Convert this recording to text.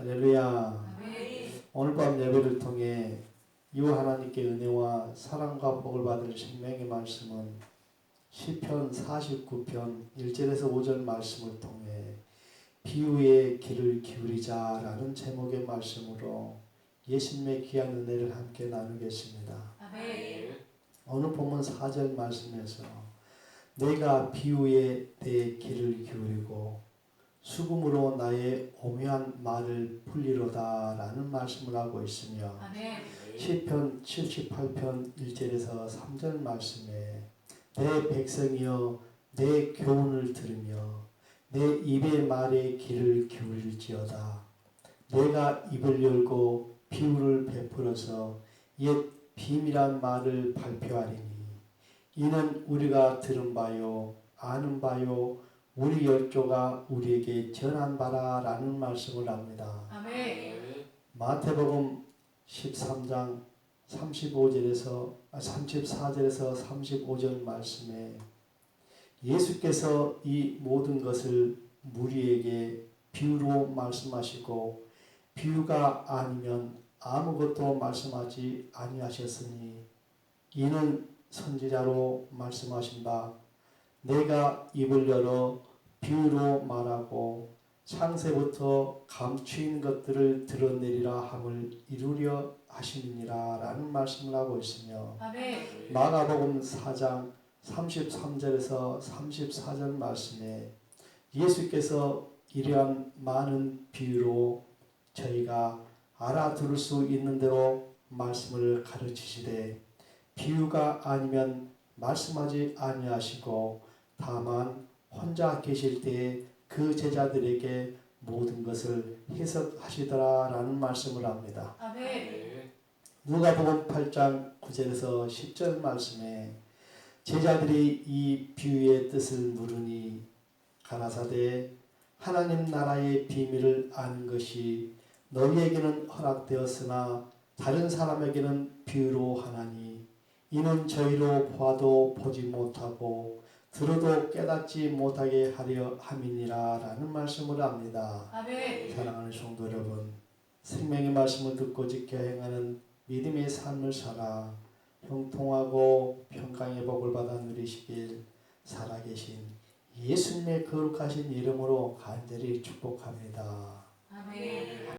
할렐루야. 오늘 밤 예배를 통해 이후 하나님께 은혜와 사랑과 복을 받을 생명의 말씀은 시편 49편 1절에서 5절 말씀을 통해 비유의 길을 기울이자라는 제목의 말씀으로 예수님의 귀한 은혜를 함께 나누겠습니다. 아멘. 오늘 본문 4절 말씀에서 내가 비유에 내 길을 기울이고 수금으로 나의 오묘한 말을 풀리로다라는 말씀을 하고 있으며. 시편 78편 1절에서 3절 말씀에 내 백성이여 내 교훈을 들으며 내 입의 말에 귀를 기울일지어다 내가 입을 열고 비유를 베풀어서 옛 비밀한 말을 발표하리니 이는 우리가 들은 바요 아는 바요 우리 열조가 우리에게 전한 바라라는 말씀을 합니다. 아멘. 마태복음 13장 35절에서 34절에서 35절 말씀에 예수께서 이 모든 것을 무리에게 비유로 말씀하시고 비유가 아니면 아무것도 말씀하지 아니하셨으니 이는 선지자로 말씀하신 바 내가 입을 열어 비유로 말하고 창세부터 감추인 것들을 드러내리라 함을 이루려 하심이니라 라는 말씀을 하고 있으며. 마가복음 4장 33절에서 34절 말씀에 예수께서 이러한 많은 비유로 저희가 알아들을 수 있는 대로 말씀을 가르치시되 비유가 아니면 말씀하지 아니하시고 다만 혼자 계실 때에 그 제자들에게 모든 것을 해석하시더라라는 말씀을 합니다. 아멘. 누가복음 8장 9절에서 10절 말씀에 제자들이 이 비유의 뜻을 물으니 가라사대 하나님 나라의 비밀을 아는 것이 너희에게는 허락되었으나 다른 사람에게는 비유로 하나니 이는 저희로 보아도 보지 못하고 들어도 깨닫지 못하게 하려 함이니라라는 말씀을 합니다. 아멘. 사랑하는 성도 여러분, 생명의 말씀을 듣고 지켜 행하는 믿음의 삶을 살아 형통하고 평강의 복을 받아 누리시길 살아계신 예수님의 거룩하신 이름으로 간절히 축복합니다. 아멘.